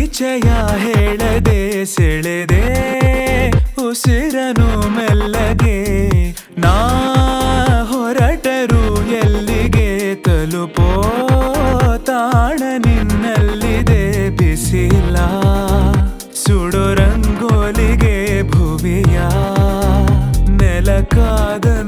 ಪರಿಚಯ ಹೇಳದೆ ಸೆಳೆದೆ ಉಸಿರನು ಮೆಲ್ಲಗೆ. ನಾ ಹೊರಟರು ಎಲ್ಲಿಗೆ ತಲುಪೋ? ತಾಣ ನಿನ್ನಲ್ಲಿದೆ ಬಿಸಿಲ. ಸುಡೋ ರಂಗೋಲಿಗೆ ಭುವಿಯ ನೆಲಕಾದಂತಿದೆ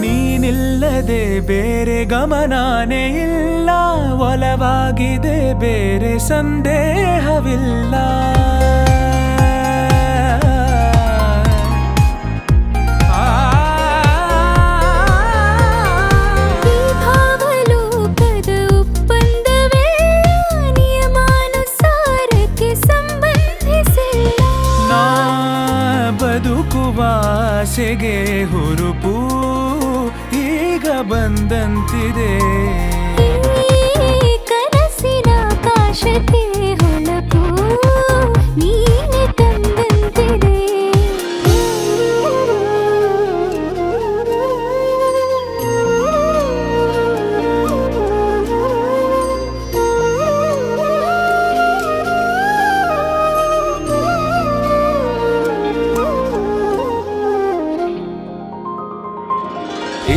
ನೀನಿಲ್ಲದೆ ಬೇರೆ ಗಮನಾನೇ ಇಲ್ಲ ಒಲವಾಗಿದೆ ಬೇರೆ ಸಂದೇಹವಿಲ್ಲ ಆಸೆಗೆ ಹುರುಪು ಈಗ ಬಂದಂತಿದೆ. ಕನಸಿನ ಕಾಶತೆ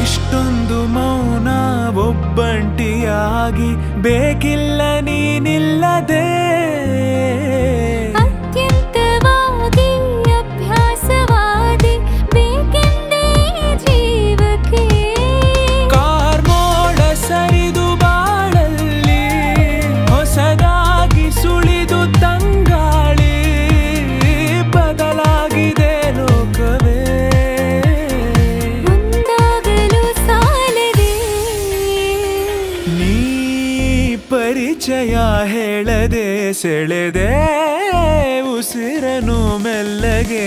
ಇಷ್ಟೊಂದು ಮೌನ ಒಬ್ಬಂಟಿಯಾಗಿ ಬೇಕಿಲ್ಲ ನೀನಿಲ್ಲದೆ ನೀ ಪರಿಚಯ ಹೇಳದೆ ಸೆಳೆದೆ ಉಸಿರನು ಮೆಲ್ಲಗೆ.